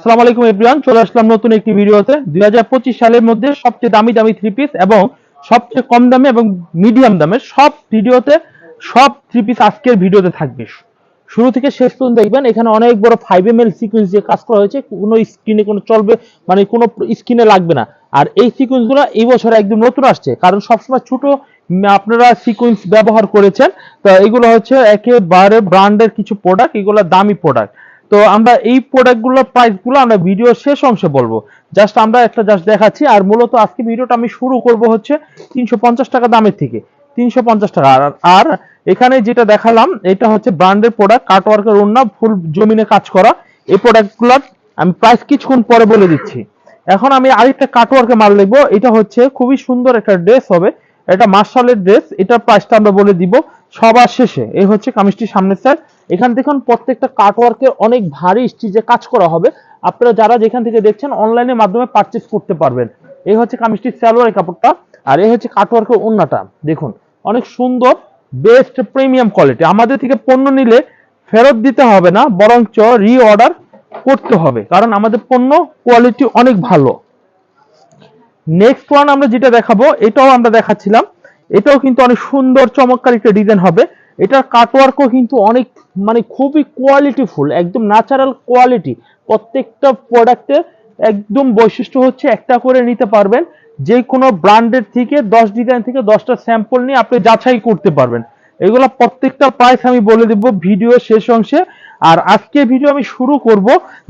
আসসালামু আলাইকুম এভরিওয়ান চলে আসলাম নতুন একটি ভিডিওতে। দুই হাজার পঁচিশ সালের মধ্যে সবচেয়ে দামি দামি থ্রি পিস এবং সবচেয়ে কম দামে এবং মিডিয়াম দামে সব ভিডিওতে, সব থ্রি পিস আজকের ভিডিওতে থাকবে। শুরু থেকে শেষ পর্যন্ত দেখবেন, এখানে অনেক বড় ফাইভ এম এল সিকুয়েন্স দিয়ে কাজ করা হয়েছে। কোনো স্ক্রিনে কোনো চলবে মানে কোনো স্ক্রিনে লাগবে না। আর এই সিকুয়েন্সগুলো এই বছর একদম নতুন আসছে, কারণ সবসময় ছোট আপনারা সিকুয়েন্স ব্যবহার করেছেন। তো এগুলো হচ্ছে একেবারে ব্র্যান্ডের কিছু প্রোডাক্ট এগুলো দামি প্রোডাক্ট তো আমরা এই প্রোডাক্টগুলোর প্রাইসগুলো আমরা ভিডিও শেষ অংশে বলব। জাস্ট আমরা একটা জাস্ট দেখাচ্ছি, আর মূলত আজকে ভিডিওটা আমি শুরু করব হচ্ছে তিনশো পঞ্চাশ টাকা দামের থেকে। তিনশো পঞ্চাশ টাকা, আর এখানে যেটা দেখালাম, এটা হচ্ছে ব্র্যান্ডের প্রোডাক্ট কাটওয়ার্কের ওন্না ফুল জমিনে কাজ করা। এই প্রোডাক্টগুলোর আমি প্রাইস কিছুক্ষণ পরে বলে দিচ্ছি। এখন আমি আরেকটা কাটওয়ার্কে মাল নেব এটা হচ্ছে খুবই সুন্দর একটা ড্রেস হবে। এটা মার্শালের ড্রেস এটার প্রাইসটা আমরা বলে দিব সবার শেষে। এই হচ্ছে কামিজটির সামনের সাইড এখান দেখুন, প্রত্যেকটা কাটওয়ার্কে অনেক ভারী স্টিচে কাজ করা হবে। আপনারা যারা যেখান থেকে দেখছেন অনলাইনের মাধ্যমে পারচেস করতে পারবেন। এই হচ্ছে কামিজটির সালোয়ারের কাপড়টা, আর এই হচ্ছে কাটওয়ার্কের ওন্নাটা দেখুন, অনেক সুন্দর বেস্ট প্রিমিয়াম কোয়ালিটি আমাদের থেকে পণ্য নিলে ফেরত দিতে হবে না, বরঞ্চ রি অর্ডার করতে হবে, কারণ আমাদের পণ্য কোয়ালিটি অনেক ভালো। নেক্সট ওয়ান আমরা যেটা দেখাবো, এটাও আমরা দেখাচ্ছিলাম। এটাও কিন্তু অনেক সুন্দর, চমৎকার একটা ডিজাইন হবে। এটার কাটওয়ার্কও কিন্তু অনেক মানে খুবই কোয়ালিটিফুল একদম ন্যাচারাল কোয়ালিটি প্রত্যেকটা প্রোডাক্টে একদম বৈশিষ্ট্য হচ্ছে একটা করে নিতে পারবেন। যে কোনো ব্র্যান্ডের থেকে দশ ডিজাইন থেকে দশটা স্যাম্পল নিয়ে আপনি যাচাই করতে পারবেন। এগুলো প্রত্যেকটা প্রাইস আমি বলে দেব ভিডিও শেষ অংশে। আর আজকে ভিডিও আমি শুরু করব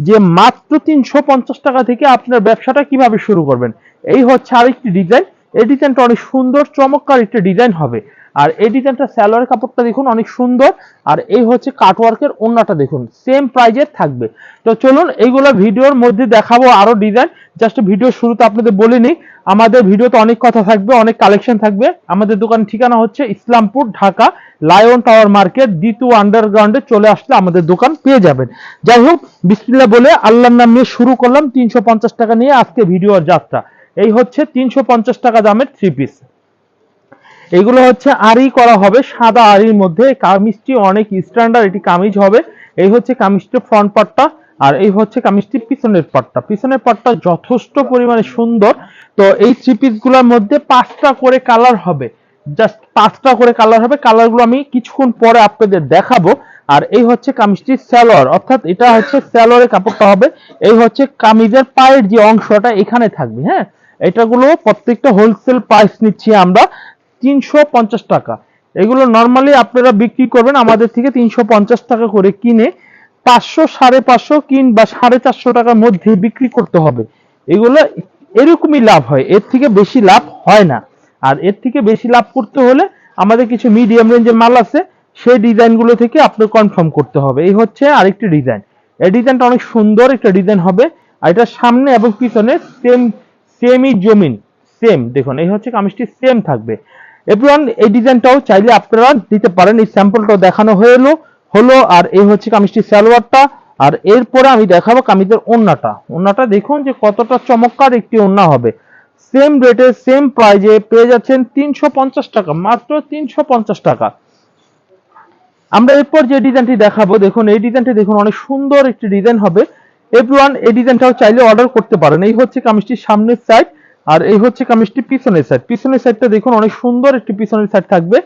যে মাত্র তিনশো পঞ্চাশ টাকা থেকে আপনার ব্যবসাটা কীভাবে শুরু করবেন। এই হচ্ছে আরেকটি ডিজাইন এই ডিজাইনটা অনেক সুন্দর, চমৎকার একটা ডিজাইন হবে। আর এই ডিজাইনটা স্যালোয়ার কাপড়টা দেখুন অনেক সুন্দর, আর এই হচ্ছে কাটওয়ার্কের ওন্নাটা দেখুন সেম প্রাইজের থাকবে। তো চলুন এইগুলো ভিডিওর মধ্যে দেখাবো আরও ডিজাইন জাস্ট ভিডিও শুরুতে আপনাদের বলে নিই, আমাদের ভিডিওতে অনেক কথা থাকবে, অনেক কালেকশন থাকবে। আমাদের দোকান ঠিকানা হচ্ছে Islampur, Dhaka lion tower market দ্বিতীয় আন্ডারগ্রাউন্ডে চলে আসলে আমাদের দোকান পেয়ে যাবেন। যাই হোক, বিসমিল্লাহ বলে আল্লাহর নাম নিয়ে শুরু করলাম, তিনশো পঞ্চাশ টাকা নিয়ে আজকে ভিডিওর যাত্রা। এই হচ্ছে তিনশো পঞ্চাশ টাকা দামের থ্রি পিস এগুলো হচ্ছে আরি করা হবে, সাদা আরির মধ্যে। কামিজটি অনেক স্ট্যান্ডার্ড এটি কামিজ হবে। এই হচ্ছে কামিজটির ফ্রন্ট পার্টটা আর এই হচ্ছে কামিজটির পিছনের পার্টটা পিছনের পার্টটা যথেষ্ট পরিমাণে সুন্দর। তো এই থ্রি পিসগুলোর মধ্যে পাঁচটা করে কালার হবে। জাস্ট পাঁচটা করে কালার হবে। কালারগুলো আমি কিছুক্ষণ পরে আপনাদের দেখাবো। আর এই হচ্ছে কামিজটির স্যালোয়ার অর্থাৎ এটা হচ্ছে স্যালোয়ারের কাপড়টা হবে। এই হচ্ছে কামিজের পায়ের যে অংশটা এখানে থাকবে হ্যাঁ? এটাগুলো প্রত্যেকটা হোলসেল প্রাইস নিচ্ছি আমরা। তিনশো পঞ্চাশ টাকা। এগুলো নর্মালি আপনারা বিক্রি করবেন আমাদের থেকে তিনশো পঞ্চাশ টাকা করে কিনে পাঁচশো, সাড়ে পাঁচশো কিংবা সাড়ে চারশো টাকার মধ্যে বিক্রি করতে হবে। এগুলো এরকমই লাভ হয়, এর থেকে বেশি লাভ হয় না। আর এর থেকে বেশি লাভ করতে হলে আমাদের কিছু মিডিয়াম রেঞ্জের মাল আছে, সেই ডিজাইনগুলো থেকে আপনার কনফার্ম করতে হবে। এই হচ্ছে আরেকটি ডিজাইন। এই ডিজাইনটা অনেক সুন্দর একটা ডিজাইন হবে। আর এটা সামনে এবং পিছনে সেম সেমই জমিন সেম দেখুন, এই হচ্ছে কামিজটি সেম থাকবে। এভরিওয়ান এই ডিজাইনটাও চাইলে আপনারা দিতে পারেন। এই স্যাম্পলটাও দেখানো হয়ে এলো, হলো, আর এই হচ্ছে কামিজটি সালোয়ারটা। আর এরপরে আমি দেখাবো কামিজের ওন্নাটা। ওন্নাটা দেখুন যে কতটা চমৎকার একটি ওন্না হবে। সেম রেটে সেম প্রাইজে পেয়ে যাচ্ছেন তিনশো পঞ্চাশ টাকা, মাত্র তিনশো পঞ্চাশ টাকা। আমরা এরপর যে ডিজাইনটি দেখাবো, দেখুন, এই ডিজাইনটি দেখুন, অনেক সুন্দর একটি ডিজাইন হবে। এভরিওয়ান এই ডিজাইনটাও চাইলে অর্ডার করতে পারেন। এই হচ্ছে কামিজটির সামনের সাইড আর এই হচ্ছে কামিজটি পিছনের সাইড পিছনের সাইডটা দেখুন, অনেক সুন্দর একটি পিছনের সাইড থাকবে।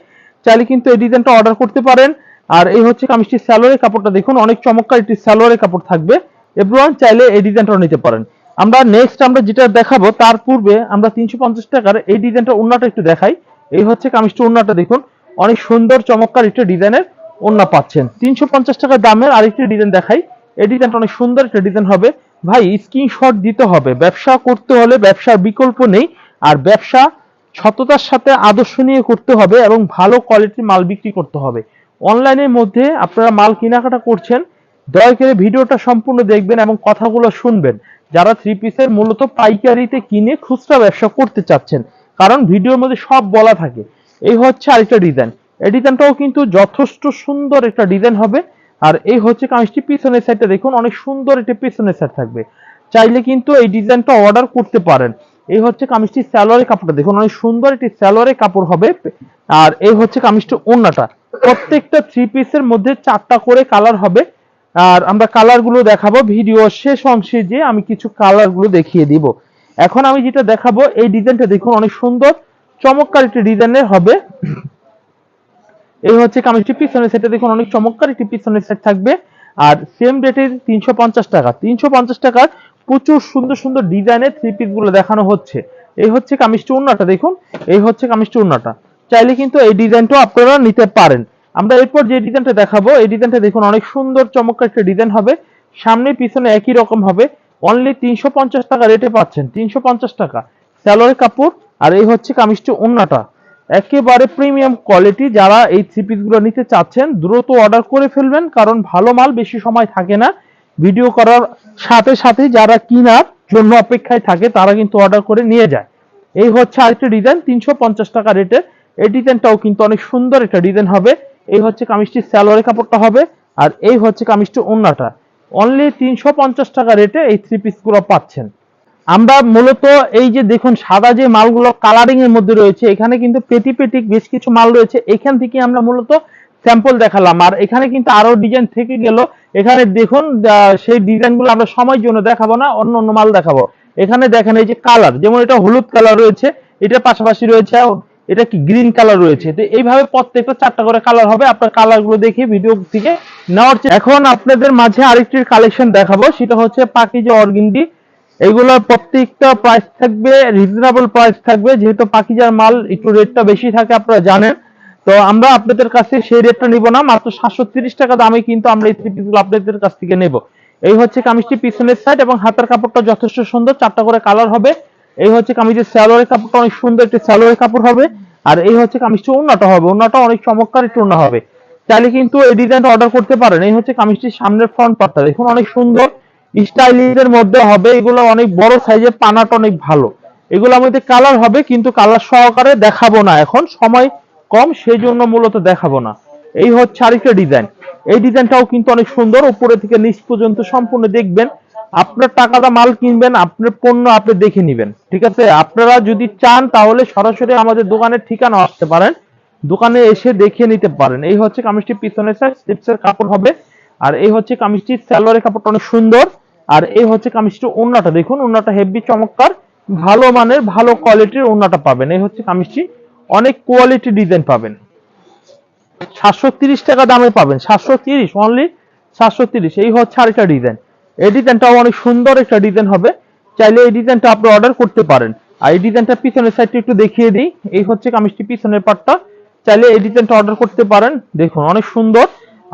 চাইলে কিন্তু এই ডিজাইনটা অর্ডার করতে পারেন। আর এই হচ্ছে কামিজটির স্যালোয়ারের কাপড়টা দেখুন, অনেক চমৎকার একটি স্যালোয়ারের কাপড় থাকবে। এভরিওয়ান চাইলে এই ডিজাইনটাও নিতে পারেন। আমরা নেক্সট আমরা যেটা দেখাবো, তার পূর্বে আমরা তিনশো পঞ্চাশ টাকার এই ডিজাইনটা ওন্নাটা একটু দেখাই। এই হচ্ছে কামিজটা ওন্নাটা দেখুন, অনেক সুন্দর, চমৎকার একটা ডিজাইনের ওন্না পাচ্ছেন। তিনশো পঞ্চাশ টাকা দামের আরেকটি ডিজাইন দেখাই। এই ডিজাইনটা অনেক সুন্দর একটা ডিজাইন হবে। ভাই স্ক্রিনশট দিতে হবে। ব্যবসা করতে হলে ব্যবসার বিকল্প নেই। আর ব্যবসা সততার সাথে আদর্শ নিয়ে করতে হবে এবং ভালো কোয়ালিটির মাল বিক্রি করতে হবে। অনলাইনের মধ্যে আপনারা মাল কেনাকাটা করছেন, দয়া করে ভিডিওটা সম্পূর্ণ দেখবেন এবং কথাগুলো শুনবেন। যারা থ্রি পিসের মূলত পাইকারিতে কিনে খুচরা ব্যবসা করতে চাচ্ছেন, কারণ ভিডিওর মধ্যে সব বলা থাকে। এই হচ্ছে আরেকটা ডিজাইন এই ডিজাইনটাও কিন্তু যথেষ্ট সুন্দর একটা ডিজাইন হবে। আর এই হচ্ছে কামিজটি পিছনের সাইডটা দেখুন, অনেক সুন্দর একটা পিছনের সাইড থাকবে। চাইলে কিন্তু এই ডিজাইনটা অর্ডার করতে পারেন। এই হচ্ছে কামিজটি স্যালোয়ারের কাপড়টা, দেখুন অনেক সুন্দর একটি স্যালোয়ারের কাপড় হবে। আর এই হচ্ছে কামিজটি ওন্নাটা প্রত্যেকটা থ্রি পিসের মধ্যে চারটা করে কালার হবে। আর আমরা কালারগুলো দেখাবো ভিডিও শেষ অংশে যে আমি কিছু কালারগুলো দেখিয়ে দিব। এখন আমি যেটা দেখাবো, এই ডিজাইনটা দেখুন অনেক সুন্দর, চমৎকার একটি ডিজাইনের হবে। এই হচ্ছে কামিজটি, পিছনের সেটে দেখুন অনেক চমৎকার একটি পিছনের সেট থাকবে। আর সেম রেটের তিনশো পঞ্চাশ টাকা। তিনশো পঞ্চাশ টাকার প্রচুর সুন্দর সুন্দর ডিজাইনের থ্রি পিসগুলো দেখানো হচ্ছে। এই হচ্ছে কামিজটি উন্নাটা দেখুন। এই হচ্ছে কামিজটি উন্নাটা চাইলে কিন্তু এই ডিজাইনটাও আপনারা নিতে পারেন। আমরা এরপর যে ডিজাইনটা দেখাবো, এই ডিজাইনটা দেখুন অনেক সুন্দর চমৎকার একটা ডিজাইন হবে। সামনে পিছনে একই রকম হবে। অনলি তিনশো পঞ্চাশ টাকা রেটে পাচ্ছেন, তিনশো পঞ্চাশ টাকা। স্যালোয়ারের কাপড়, আর এই হচ্ছে কামিজটি উন্নাটা একেবারে প্রিমিয়াম কোয়ালিটি যারা এই থ্রি পিসগুলো নিতে চাচ্ছেন, দ্রুত অর্ডার করে ফেলবেন, কারণ ভালো মাল বেশি সময় থাকে না। ভিডিও করার সাথে সাথে যারা কিনার জন্য অপেক্ষায় থাকে, তারা কিন্তু অর্ডার করে নিয়ে যায়। এই হচ্ছে আরেকটা ডিজাইন তিনশো পঞ্চাশ টাকা রেটে এই ডিজাইনটাও কিন্তু অনেক সুন্দর একটা ডিজাইন হবে। এই হচ্ছে কামিজটির স্যালোয়ারের কাপড়টা হবে, আর এই হচ্ছে কামিজটি ওন্নাটা। অনলি তিনশো পঞ্চাশ টাকা রেটে এই থ্রি পিসগুলো পাচ্ছেন। আমরা মূলত এই যে দেখুন সাদা যে মালগুলো কালারিং এর মধ্যে রয়েছে, এখানে কিন্তু পেটি পেটি বেশ কিছু মাল রয়েছে। এখান থেকে আমরা মূলত স্যাম্পল দেখালাম। আর এখানে কিন্তু আরও ডিজাইন থেকে গেল। এখানে দেখুন সেই ডিজাইনগুলো আমরা সময়ের জন্য দেখাবো না, অন্য অন্য মাল দেখাবো। এখানে দেখেন এই যে কালার যেমন এটা হলুদ কালার রয়েছে এটার পাশাপাশি রয়েছে এটা কি গ্রিন কালার রয়েছে। তো এইভাবে প্রত্যেকটা চারটা করে কালার হবে, আপনার কালারগুলো দেখে ভিডিও থেকে নেওয়ার এখন আপনাদের মাঝে আরেকটির কালেকশন দেখাবো, সেটা হচ্ছে পাকিজা অর্গিন্ডি এইগুলোর প্রত্যেকটা প্রাইস থাকবে রিজনেবল প্রাইস থাকবে, যেহেতু পাকিজার মাল একটু রেটটা বেশি থাকে, আপনারা জানেন। তো আমরা আপনাদের কাছে সেই রেটটা নিব না, মাত্র সাতশো টাকা দামে কিন্তু আমরা এই থ্রি পিসগুলো আপনাদের কাছ থেকে নেব। এই হচ্ছে কামিজটি পিছনের সাইড এবং হাতের কাপড়টা যথেষ্ট সুন্দর, চারটা করে কালার হবে। এই হচ্ছে কামিজের স্যালোয়ারের কাপড়টা অনেক সুন্দর, একটি স্যালোয়ারের কাপড় হবে। আর এই হচ্ছে কামিজটি উন্নাটা হবে উন্নাটা অনেক চমৎকার একটু উন্না হবে। চাইলে কিন্তু এই ডিজাইনটা অর্ডার করতে পারেন। এই হচ্ছে কামিজটির সামনের ফ্রন্ট পার্টটা দেখুন অনেক সুন্দর। স্টাইলিশের মধ্যে হবে, এগুলো অনেক বড় সাইজের পানাটা অনেক ভালো। এগুলো আমাদের কালার হবে, কিন্তু কালার সহকারে দেখাবো না এখন, সময় কম সেই জন্য মূলত দেখাবো না। এই হচ্ছে আরেকটা ডিজাইন এই ডিজাইনটাও কিন্তু অনেক সুন্দর, উপরে থেকে নিচ পর্যন্ত সম্পূর্ণ দেখবেন। আপনার টাকাটা মাল কিনবেন, আপনার পণ্য আপনি দেখে নেবেন, ঠিক আছে? আপনারা যদি চান, তাহলে সরাসরি আমাদের দোকানের ঠিকানা আসতে পারেন। দোকানে এসে দেখে নিতে পারেন। এই হচ্ছে কামিজটির পিছনের সাইড স্লিপসের কাপড় হবে। আর এই হচ্ছে কামিজটির সালোয়ারের কাপড়টা অনেক সুন্দর। আর এই হচ্ছে কামিজটির ওন্নাটা। দেখুন, ওন্নাটা হেভি চমৎকার, ভালো মানের, ভালো কোয়ালিটির ওন্নাটা পাবেন। এই হচ্ছে কামিজটি, অনেক কোয়ালিটি ডিজাইন পাবেন। সাতশো তিরিশ টাকা দামে পাবেন। সাতশো তিরিশ অনলি সাতশো তিরিশ এই হচ্ছে আরেকটা ডিজাইন। এই ডিজাইনটাও অনেক সুন্দর একটা ডিজাইন হবে। চাইলে এই ডিজাইনটা আপনি অর্ডার করতে পারেন। আর এই ডিজাইনটা পিছনের সাইডটা একটু দেখিয়ে দিই। এই হচ্ছে কামিজটি পিছনের পাটটা চাইলে এই ডিজাইনটা অর্ডার করতে পারেন। দেখুন, অনেক সুন্দর।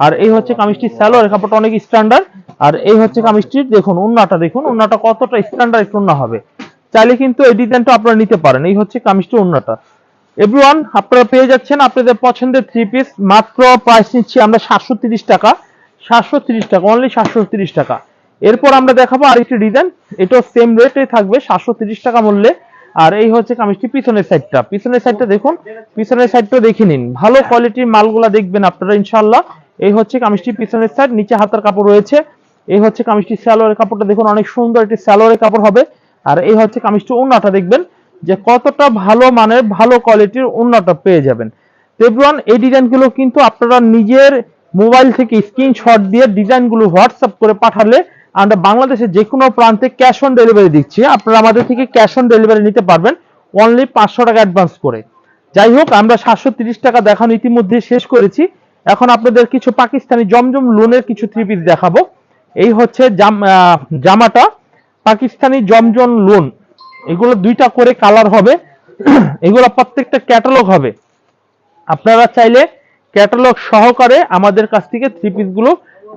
আর এই হচ্ছে কামিজটি স্যালোয়ার কাপড়টা অনেক স্ট্যান্ডার্ড আর এই হচ্ছে কামিজটির, দেখুন, উন্নাটা দেখুন, উন্নাটা কতটা স্ট্যান্ডার্ড একটু উন্না হবে। চাইলে কিন্তু এই ডিজাইনটা আপনারা নিতে পারেন। এই হচ্ছে কামিজটি উন্নাটা। এভরিওয়ান আপনারা পেয়ে যাচ্ছেন আপনাদের পছন্দের থ্রি পিস মাত্র প্রাইস নিচ্ছি আমরা সাতশো টাকা। সাতশো টাকা অনলি সাতশো টাকা। এরপর আমরা দেখাবো আরেকটি ডিজাইন এটাও সেম রেটে থাকবে, সাতশো টাকা মূল্যে। আর এই হচ্ছে কামিজটি পিছনের সাইডটা পিছনের সাইডটা দেখুন, পিছনের সাইডটা দেখে নিন। ভালো কোয়ালিটির মালগুলা দেখবেন আপনারা ইনশাল্লাহ এই হচ্ছে কামিজটি পিছনের সাইড নিচে হাতার কাপড় রয়েছে। এই হচ্ছে কামিজটি স্যালোয়ারের কাপড়টা, দেখুন অনেক সুন্দর একটি স্যালোয়ারের কাপড় হবে। আর এই হচ্ছে কামিজটি উন্নাটা, দেখবেন যে কতটা ভালো মানের, ভালো কোয়ালিটির উন্নাটা পেয়ে যাবেন। এভরিওয়ান এই ডিজাইনগুলো কিন্তু আপনারা নিজের মোবাইল থেকে স্ক্রিনশট দিয়ে ডিজাইনগুলো হোয়াটসঅ্যাপ করে পাঠালে আমরা বাংলাদেশের যে কোনো প্রান্তে ক্যাশ অন ডেলিভারি দিচ্ছি। আপনারা আমাদের থেকে ক্যাশ অন ডেলিভারি নিতে পারবেন অনলি পাঁচশো টাকা অ্যাডভান্স করে। যাই হোক, আমরা সাতশো টাকা দেখানো ইতিমধ্যে শেষ করেছি। এখন আপনাদের কিছু পাকিস্তানি জমজম লোনের কিছু থ্রি পিস দেখাবো। এই হচ্ছে জামাটা, পাকিস্তানি জমজম লোন। এগুলো দুইটা করে কালার হবে। এগুলো প্রত্যেকটা ক্যাটালগ হবে। আপনারা চাইলে ক্যাটালগ সহকারে আমাদের কাছ থেকে থ্রি পিসগুলো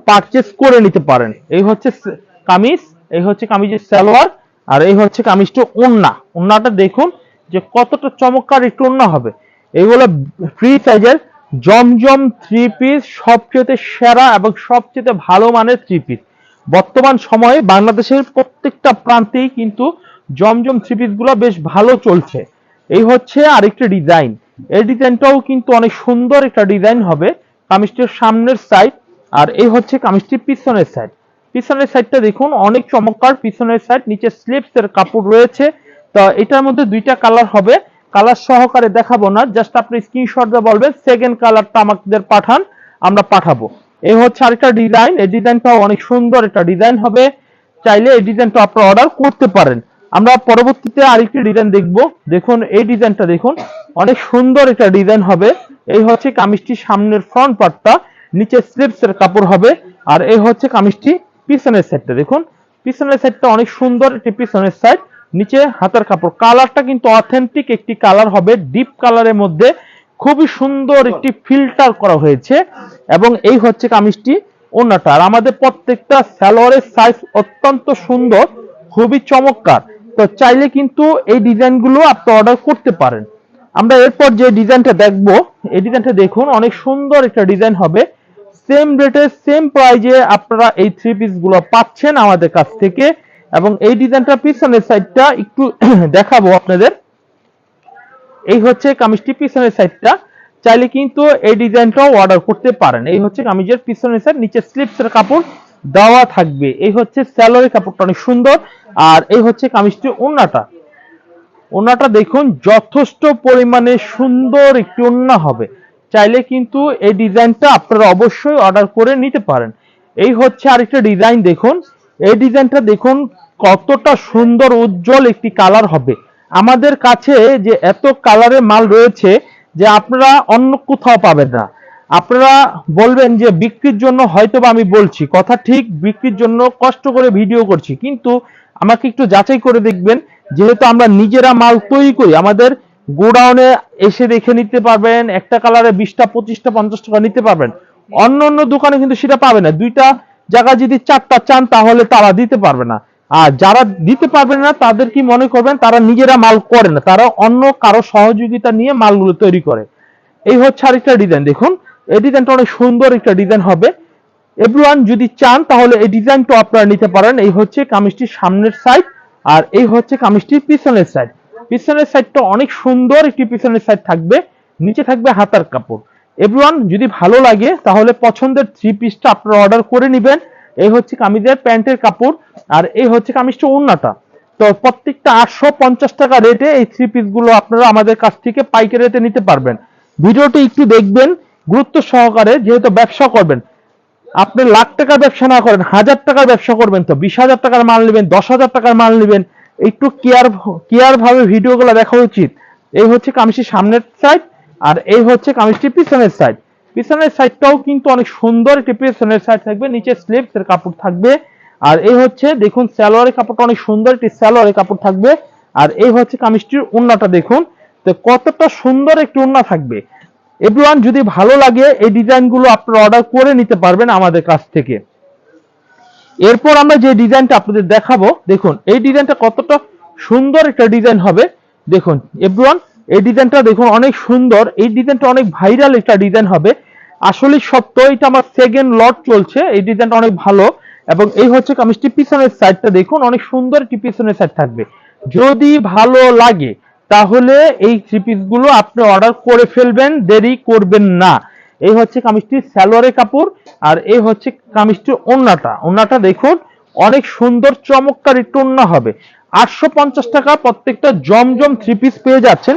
পারচেস করে নিতে পারেন। এই হচ্ছে কামিজ, এই হচ্ছে কামিজের সালোয়ার, আর এই হচ্ছে কামিজটা ওন্না। ওন্নাটা দেখুন যে কতটা চমৎকার একটু ওন্না হবে। এইগুলো ফ্রি সাইজের জমজম থ্রি পিস সবচেয়ে সেরা এবং সবচেয়ে ভালো মানের থ্রি পিস বর্তমান সময়ে বাংলাদেশের প্রত্যেকটা প্রান্তেই কিন্তু জমজম থ্রি পিসগুলো বেশ ভালো চলছে। এই হচ্ছে আরেকটা ডিজাইন। এই ডিজাইনটাও কিন্তু অনেক সুন্দর একটা ডিজাইন হবে কামিজটির সামনের সাইড আর এই হচ্ছে কামিজটির পিছনের সাইড পিছনের সাইডটা দেখুন, অনেক চমৎকার। পিছনের সাইড নিচে স্লিপস এর কাপড় রয়েছে। তো এটার মধ্যে দুইটা কালার হবে। কালার সহকারে দেখাবো না জাস্ট আপনি স্ক্রিনশট দিয়ে বলবেন সেকেন্ড কালারটা আমাদের পাঠান, আমরা পাঠাবো। এই হচ্ছে আরেকটা ডিজাইন এই ডিজাইনটাও অনেক সুন্দর একটা ডিজাইন হবে। চাইলে এই ডিজাইনটা আপনারা অর্ডার করতে পারেন। আমরা পরবর্তীতে আরেকটি ডিজাইন দেখব। দেখুন, এই ডিজাইনটা দেখুন, অনেক সুন্দর একটা ডিজাইন হবে। এই হচ্ছে কামিজটি সামনের ফ্রন্ট পার্টটা নিচে স্লিপস এর কাপড় হবে, আর এই হচ্ছে কামিজটি পিছনের সাইডটা দেখুন, পিছনের সাইডটা অনেক সুন্দর একটি পিছনের সাইড নিচে হাতের কাপড়। কালারটা কিন্তু অথেন্টিক একটি কালার হবে ডিপ কালারের মধ্যে খুবই সুন্দর একটি ফিল্টার করা হয়েছে এবং এই হচ্ছে কামিজটি ওনাটা আর আমাদের প্রত্যেকটা সালোয়ারের সাইজ অত্যন্ত সুন্দর, খুবই চমৎকার। তো চাইলে কিন্তু এই ডিজাইনগুলো আপনি অর্ডার করতে পারেন। আমরা এরপর যে ডিজাইনটা দেখব, এই ডিজাইনটা দেখুন, অনেক সুন্দর একটা ডিজাইন হবে। সেম রেটে সেম প্রাইজে আপনারা এই থ্রি পিসগুলো পাচ্ছেন আমাদের কাছ থেকে। এবং এই ডিজাইনটা পিছনের সাইডটা একটু দেখাবো আপনাদের। এই হচ্ছে কামিজটি পিছনের সাইডটা। চাইলে কিন্তু এই ডিজাইনটাও অর্ডার করতে পারেন। এই হচ্ছে কামিজের পিছনের সাইড নিচে স্লিপস এর কাপড় দেওয়া থাকবে। এই হচ্ছে স্যালোয়ারের কাপড়টা অনেক সুন্দর। আর এই হচ্ছে কামিজটি ওন্নাটা। ওনাটা দেখুন, যথেষ্ট পরিমাণে সুন্দর একটি ওন্না হবে। চাইলে কিন্তু এই ডিজাইনটা আপনারা অবশ্যই অর্ডার করে নিতে পারেন। এই হচ্ছে আরেকটা ডিজাইন, দেখুন। এই ডিজাইনটা দেখুন, কতটা সুন্দর উজ্জ্বল একটি কালার হবে। আমাদের কাছে যে এত কালারের মাল রয়েছে যে আপনারা অন্য কোথাও পাবেন না। আপনারা বলবেন যে বিক্রির জন্য হয়তো বা আমি বলছি। কথা ঠিক, বিক্রির জন্য কষ্ট করে ভিডিও করছি। কিন্তু আমাকে একটু যাচাই করে দেখবেন, যেহেতু আমরা নিজেরা মাল তৈরি করি, আমাদের গোডাউনে এসে দেখে নিতে পারবেন, একটা কালারে বিশটা, পঁচিশটা পঞ্চাশ টাকা নিতে পারবেন। অন্য অন্য দোকানে কিন্তু সেটা পাবে না। দুইটা জায়গা যদি চারটা চান তাহলে তারা দিতে পারবে না। আর যারা দিতে পারবে না, তাদের কি মনে করবেন? তারা নিজেরা মাল করে না। তারা অন্য কারও সহযোগিতা নিয়ে মালগুলো তৈরি করে। এই হচ্ছে আরেকটা ডিজাইন দেখুন, এই ডিজাইনটা অনেক সুন্দর একটা ডিজাইন হবে। এভরিওয়ান যদি চান, তাহলে এই ডিজাইনটা আপনারা নিতে পারেন। এই হচ্ছে কামিজটির সামনের সাইড আর এই হচ্ছে কামিজটির পিছনের সাইড পিছনের সাইডটা অনেক সুন্দর একটি পিছনের সাইড থাকবে। নিচে থাকবে হাতার কাপড়। এভরিওয়ান যদি ভালো লাগে, তাহলে পছন্দের থ্রি পিসটা আপনারা অর্ডার করে নেবেন। এই হচ্ছে কামিজের প্যান্টের কাপড়, আর এই হচ্ছে কামিজটা ওন্নাটা। তো প্রত্যেকটা আটশো পঞ্চাশ টাকা রেটে এই থ্রি পিসগুলো আপনারা আমাদের কাছ থেকে পাইকারি রেটে নিতে পারবেন। ভিডিওটি একটু দেখবেন, গুরুত্ব সহকারে যেহেতু ব্যবসা করবেন। আপনি লাখ টাকার ব্যবসা না করেন, হাজার টাকার ব্যবসা করবেন তো। বিশ হাজার টাকার মাল নেবেন, দশ হাজার টাকার মাল নেবেন। একটু কেয়ার কেয়ার ভাবে ভিডিওগুলো দেখা উচিত। এই হচ্ছে কামিজটির সামনের সাইড আর এই হচ্ছে কামিজটি পিছনের সাইড পিছনের সাইডটাও কিন্তু অনেক সুন্দর একটি পিছনের সাইড থাকবে, নিচে স্লিপস এর কাপড় থাকবে। আর এই হচ্ছে, দেখুন, সালোয়ারের কাপড়টা অনেক সুন্দর একটি সালোয়ারের কাপড় থাকবে। আর এই হচ্ছে কামিজটির উন্নাটা, দেখুন। তো কতটা সুন্দর একটি উন্না থাকবে। এভরিওয়ান, যদি ভালো লাগে, এই ডিজাইনগুলো আপনারা অর্ডার করে নিতে পারবেন আমাদের কাছ থেকে। এরপর আমরা যে ডিজাইনটা আপনাদের দেখাবো, দেখুন, এই ডিজাইনটা কতটা সুন্দর একটা ডিজাইন হবে। দেখুন, এভরিওয়ান এই ডিজাইনটা দেখুন, অনেক সুন্দর। এই ডিজাইনটা অনেক ভাইরাল একটা ডিজাইন হবে। আসলে সত্য এটা আমার সেকেন্ড লট চলছে। এই ডিজাইনটা অনেক ভালো। এবং এই হচ্ছে কামিজটি পিছনের সাইডটা দেখুন, অনেক সুন্দর একটি পিছনের সাইড থাকবে। যদি ভালো লাগে, তাহলে এই থ্রি পিসগুলো আপনি অর্ডার করে ফেলবেন, দেরি করবেন না। এই হচ্ছে কামিজটির সালোয়ারের কাপড়, আর এই হচ্ছে কামিজটির ওন্নাটা। ওন্নাটা দেখুন, অনেক সুন্দর চমৎকার একটু হবে। আটশো পঞ্চাশ টাকা প্রত্যেকটা জমজম থ্রি পিস পেয়ে যাচ্ছেন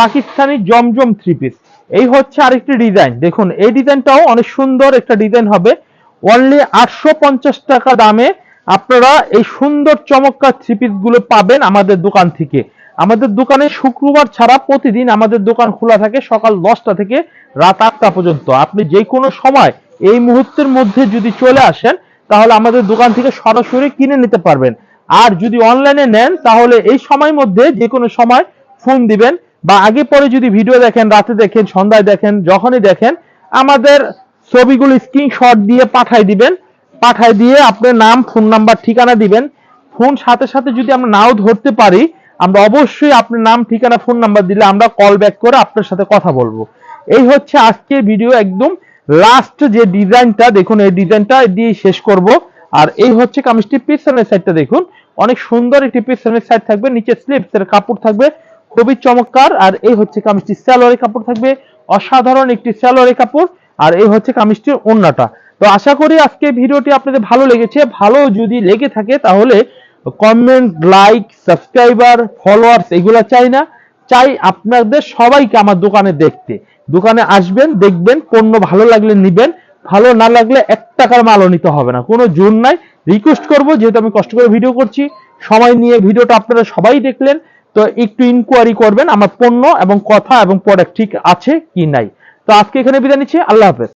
পাকিস্তানি জমজম থ্রি পিস এই হচ্ছে আরেকটি ডিজাইন দেখুন, এই ডিজাইনটাও অনেক সুন্দর একটা ডিজাইন হবে। অনলি আটশো পঞ্চাশ টাকা দামে আপনারা এই সুন্দর চমৎকার থ্রি পিসগুলো পাবেন আমাদের দোকান থেকে। আমাদের দোকানে শুক্রবার ছাড়া প্রতিদিন আমাদের দোকান খোলা থাকে সকাল দশটা থেকে রাত আটটা পর্যন্ত। আপনি যে কোনো সময় এই মুহূর্তের মধ্যে যদি চলে আসেন, তাহলে আমাদের দোকান থেকে সরাসরি কিনে নিতে পারবেন। আর যদি অনলাইনে নেন, তাহলে এই সময় মধ্যে যে কোনো সময় ফোন দিবেন বা আগে পরে যদি ভিডিও দেখেন, রাতে দেখেন, সন্ধ্যায় দেখেন, যখনই দেখেন, আমাদের ছবিগুলো স্ক্রিনশট দিয়ে পাঠাই দিবেন। পাঠাই দিয়ে আপনার নাম ফোন নাম্বার ঠিকানা দিবেন। ফোন সাথে সাথে যদি আমরা নাও ধরতে পারি, আমরা অবশ্যই আপনার নাম, ঠিকানা ফোন নাম্বার দিলে আমরা কল ব্যাক করে আপনার সাথে কথা বলব। এই হচ্ছে আজকের ভিডিও একদম লাস্ট যে ডিজাইনটা দেখুন, এই ডিজাইনটা দিয়ে শেষ করব। আর এই হচ্ছে কামিজটি পিছনের সাইডটা দেখুন। অনেক সুন্দর একটি পিছনের সাইড থাকবে, নিচে স্লিপস এর কাপড় থাকবে, খুবই চমৎকার। আর এই হচ্ছে কামিজটি স্যালোয়ারি কাপড় থাকবে, অসাধারণ একটি স্যালোয়ারি কাপড়। আর এই হচ্ছে কামিজটির ওন্নাটা। তো আশা করি আজকে ভিডিওটি আপনাদের ভালো লেগেছে। ভালো যদি লেগে থাকে তাহলে কমেন্ট লাইক সাবস্ক্রাইবার ফলোয়ার্স এগুলো চাই না। চাই আপনাদের সবাইকে আমার দোকানে দেখতে। দোকানে আসবেন, দেখবেন, পণ্য ভালো লাগলে নিবেন। ভালো না লাগলে এক টাকার মালও নিতে হবে না। কোনো জোর নাই। রিকোয়েস্ট করব, যেহেতু আমি কষ্ট করে ভিডিও করছি, সময় নিয়ে ভিডিওটা আপনারা সবাই দেখলেন, তো একটু ইনকোয়ারি করবেন আমার পণ্য এবং কথা এবং প্রোডাক্ট ঠিক আছে কি নাই। তো আজকে এখানে বিদায় নিচ্ছি। আল্লাহ হাফেজ।